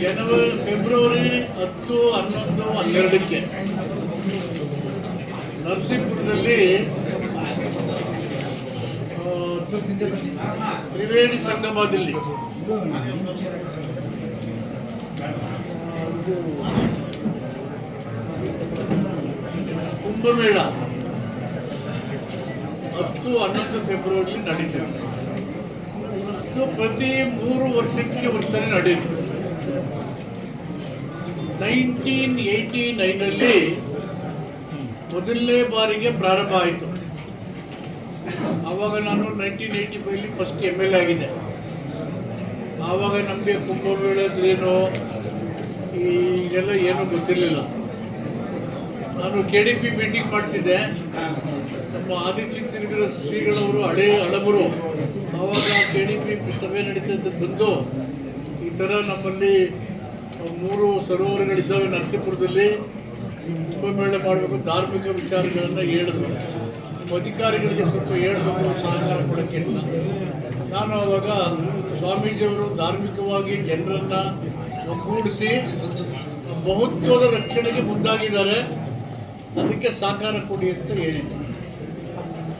ಜನವರಿ, February ಹತ್ತು, ಹನ್ನೊಂದು, ಹನ್ನೆರಡಕ್ಕೆ ನರಸೀಪುರದಲ್ಲಿ ತ್ರಿವೇಣಿ ಸಂಗಮದಲ್ಲಿ, ಕುಂಭಮೇಳ ಹತ್ತು, ಹನ್ನೊಂದು ಫೆಬ್ರವರಿ ನಡೀತದೆ. ಪ್ರತಿ ಮೂರು ವರ್ಷಕ್ಕೆ ಒಂದ್ಸರಿ ನಡೆಯುತ್ತೆ. ನೈನ್ಟೀನ್ ಏಯ್ಟಿ ನೈನಲ್ಲಿ ಮೊದಲನೇ ಬಾರಿಗೆ ಪ್ರಾರಂಭ ಆಯಿತು. ಆವಾಗ ನಾನು ನೈನ್ಟೀನ್ ಏಯ್ಟಿ ಫೈವ್ಲಿ ಫಸ್ಟ್ ಎಂ ಎಲ್ ಎ ಆವಾಗ ನಮಗೆ ಕುಂಭಮೇಳದ್ರೇನು ಈಗೆಲ್ಲ ಏನೂ ಗೊತ್ತಿರಲಿಲ್ಲ. ನಾನು ಕೆ ಡಿ ಪಿ ಮೀಟಿಂಗ್ ಮಾಡ್ತಿದ್ದೆ. ನಮ್ಮ ಆದಿಚಿಂತನಗಿರ ಶ್ರೀಗಳವರು ಹಳೆ ಹಳಬರು. ಆವಾಗ ಕೆ ಡಿ ಪಿ ಸಭೆ ನಡೀತದ್ದು ಬಂದು ಈ ಥರ ನಮ್ಮಲ್ಲಿ ಮೂರು ಸರೋವರಗಳಿದ್ದಾವೆ ನರಸೀಪುರದಲ್ಲಿ. ಕುಂಭಮೇಳ ಮಾಡಬೇಕು ಧಾರ್ಮಿಕ ವಿಚಾರಗಳನ್ನು ಹೇಳಿದ್ರು. ಅಧಿಕಾರಿಗಳಿಗೆ ಸ್ವಲ್ಪ ಹೇಳಬೇಕು ಸಹಕಾರ ಕೊಡೋಕ್ಕೆ ನಾನು ಆವಾಗ ಸ್ವಾಮೀಜಿಯವರು ಧಾರ್ಮಿಕವಾಗಿ ಜನರನ್ನು ಒಗ್ಗೂಡಿಸಿ ಬಹುತ್ವದ ರಕ್ಷಣೆಗೆ ಮುಂದಾಗಿದ್ದಾರೆ. ಅದಕ್ಕೆ ಸಹಕಾರ ಕೊಡಿ ಅಂತ ಹೇಳಿದ್ದೆ.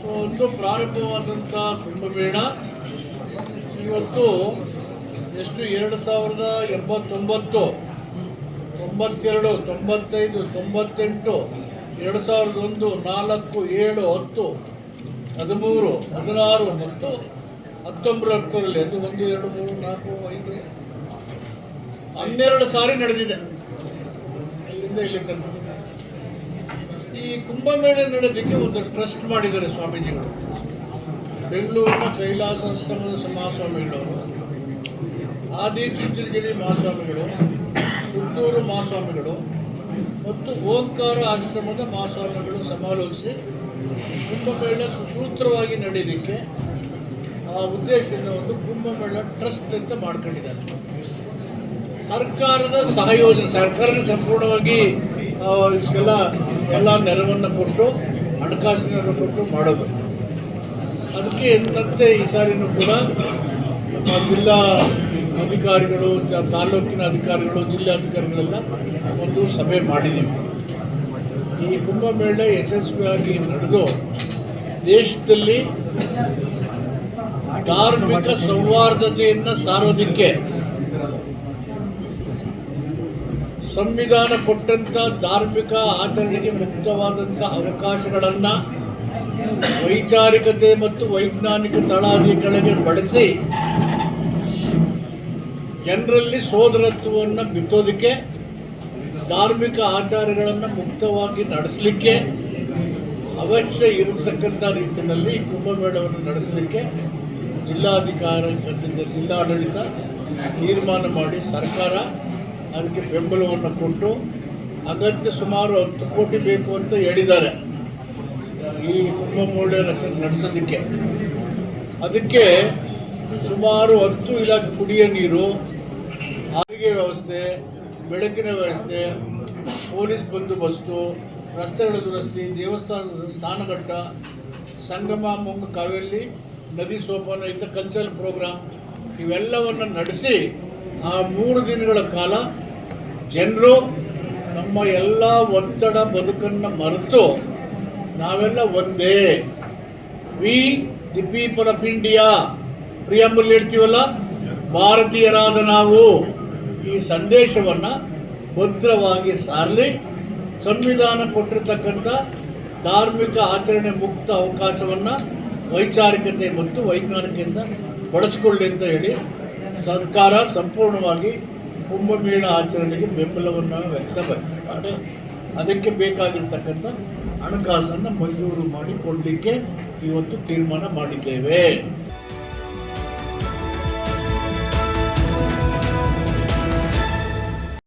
ಸೊ ಒಂದು ಪ್ರಾರಂಭವಾದಂಥ ಕುಂಭಮೇಳ. ಇವತ್ತು ಎಷ್ಟು ಎರಡು ಸಾವಿರದ ಎಂಬತ್ತೊಂಬತ್ತು, ತೊಂಬತ್ತೆರಡು, ತೊಂಬತ್ತೈದು, ತೊಂಬತ್ತೆಂಟು, ಎರಡು ಸಾವಿರದ ಒಂದು ನಾಲ್ಕು, ಏಳು, ಹತ್ತು, ಹದಿಮೂರು, ಹದಿನಾರು ಮತ್ತು ಹತ್ತೊಂಬತ್ತರಲ್ಲಿ ಅದು ಒಂದು, ಎರಡು, ಮೂರು, ನಾಲ್ಕು, ಐದು, ಹನ್ನೆರಡು ಸಾರಿ ನಡೆದಿದೆ. ಇಲ್ಲಿಂದ ಇಲ್ಲಿ ತನಕ. ಈ ಕುಂಭಮೇಳ ನಡೆಯೋದಕ್ಕೆ ಒಂದು ಟ್ರಸ್ಟ್ ಮಾಡಿದ್ದಾರೆ ಸ್ವಾಮೀಜಿಗಳು. ಬೆಂಗಳೂರಿನ ಕೈಲಾಸಾಶ್ರಮದ ಮಹಾಸ್ವಾಮಿಗಳವರು ಆದಿ ಚುಂಚನಗಿರಿ ಮಹಾಸ್ವಾಮಿಗಳು, ಸುತ್ತೂರು ಮಹಾಸ್ವಾಮಿಗಳು ಮತ್ತು ಓಂಕಾರ ಆಶ್ರಮದ ಮಹಾಸ್ವಾಮಿಗಳು ಸಮಾಲೋಚಿಸಿ ಕುಂಭಮೇಳ ಸುಸೂತ್ರವಾಗಿ ನಡೆಯೋದಕ್ಕೆ ಆ ಉದ್ದೇಶದಿಂದ ಒಂದು ಕುಂಭಮೇಳ ಟ್ರಸ್ಟ್ ಅಂತ ಮಾಡ್ಕೊಂಡಿದ್ದಾರೆ. ಸರ್ಕಾರದ ಸಹಯೋಜನೆ ಸರ್ಕಾರ ಸಂಪೂರ್ಣವಾಗಿ ಇದಕ್ಕೆಲ್ಲ ಎಲ್ಲ ನೆರವನ್ನು ಕೊಟ್ಟು ಹಣಕಾಸಿನ ಕೊಟ್ಟು ಮಾಡೋದು. ಅದಕ್ಕೆ ಎಂದಂತೆ ಈ ಸಾರಿನೂ ಕೂಡ ನಮ್ಮ ಜಿಲ್ಲಾ ಅಧಿಕಾರಿಗಳು ತಾಲೂಕಿನ ಅಧಿಕಾರಿಗಳು, ಜಿಲ್ಲಾಧಿಕಾರಿಗಳೆಲ್ಲ ಒಂದು ಸಭೆ ಮಾಡಿದ್ದೀವಿ. ಈ ಕುಂಭಮೇಳ ಯಶಸ್ವಿಯಾಗಿ ನಡೆದು ದೇಶದಲ್ಲಿ ಧಾರ್ಮಿಕ ಸೌಹಾರ್ದತೆಯನ್ನು ಸಾರೋದಕ್ಕೆ ಸಂವಿಧಾನ ಕೊಟ್ಟಂತ ಧಾರ್ಮಿಕ ಆಚರಣೆಗೆ ಮುಕ್ತವಾದಂಥ ಅವಕಾಶಗಳನ್ನು ವೈಚಾರಿಕತೆ ಮತ್ತು ವೈಜ್ಞಾನಿಕ ತಳಹದಿಗಳಿಗೆ ಬಳಸಿ ಜನರಲ್ಲಿ ಸೋದರತ್ವವನ್ನು ಬಿತ್ತೋದಕ್ಕೆ ಧಾರ್ಮಿಕ ಆಚಾರಗಳನ್ನು ಮುಕ್ತವಾಗಿ ನಡೆಸಲಿಕ್ಕೆ ಅವಶ್ಯ ಇರತಕ್ಕಂಥ ರೀತಿಯಲ್ಲಿ ಕುಂಭಮೇಳವನ್ನು ನಡೆಸಲಿಕ್ಕೆ ಜಿಲ್ಲಾಧಿಕಾರ ಜಿಲ್ಲಾಡಳಿತ ತೀರ್ಮಾನ ಮಾಡಿ ಸರ್ಕಾರ ಅದಕ್ಕೆ ಬೆಂಬಲವನ್ನು ಕೊಟ್ಟು ಅಗತ್ಯ ಸುಮಾರು ಹತ್ತು ಕೋಟಿ ಬೇಕು ಅಂತ ಹೇಳಿದ್ದಾರೆ. ಈ ಕುಂಭಮೇಳ ರಚನೆ ನಡೆಸೋದಕ್ಕೆ. ಅದಕ್ಕೆ ಸುಮಾರು ಹತ್ತು ಇಲಾಖೆ ಕುಡಿಯೋ ನೀರು ಸಾರಿಗೆ ವ್ಯವಸ್ಥೆ, ಬೆಳಕಿನ ವ್ಯವಸ್ಥೆ, ಪೊಲೀಸ್ ಬಂದೋಬಸ್ತು ರಸ್ತೆಗಳ ದುರಸ್ತಿ ದೇವಸ್ಥಾನ ಸ್ನಾನಘಟ್ಟ ಸಂಗಮ, ಮುಂಗ ಕಾವೇರಿ, ನದಿ ಸೋಪಾನ ಇಂಥ ಕಲ್ಚರಲ್ ಪ್ರೋಗ್ರಾಮ್ ಇವೆಲ್ಲವನ್ನು ನಡೆಸಿ ಆ ಮೂರು ದಿನಗಳ ಕಾಲ ಜನರು ನಮ್ಮ ಎಲ್ಲ ಒತ್ತಡ ಬದುಕನ್ನು ಮರೆತು ನಾವೆಲ್ಲ ಒಂದೇ. We the people of India preamble ಹೇಳ್ತೀವಲ್ಲ, ಭಾರತೀಯರಾದ ನಾವು. ಈ ಸಂದೇಶವನ್ನು ಭದ್ರವಾಗಿ ಸಾರಲಿ, ಸಂವಿಧಾನ ಕೊಟ್ಟಿರ್ತಕ್ಕಂಥ ಧಾರ್ಮಿಕ ಆಚರಣೆ ಮುಕ್ತ ಅವಕಾಶವನ್ನು ವೈಚಾರಿಕತೆ ಮತ್ತು ವೈಜ್ಞಾನಿಕೆಯಿಂದ ಬಳಸ್ಕೊಳ್ಳಿ ಅಂತ ಹೇಳಿ ಸರ್ಕಾರ ಸಂಪೂರ್ಣವಾಗಿ ಕುಂಭಮೇಳ ಆಚರಣೆಗೆ ಬೆಂಬಲವನ್ನು ವ್ಯಕ್ತಪಡಿಸಿದ್ದಾರೆ. ಅದಕ್ಕೆ ಬೇಕಾಗಿರ್ತಕ್ಕಂಥ ಹಣಕಾಸನ್ನು ಮಂಜೂರು ಮಾಡಿಕೊಡಲಿಕ್ಕೆ ಇವತ್ತು ತೀರ್ಮಾನ ಮಾಡಿದ್ದೇವೆ.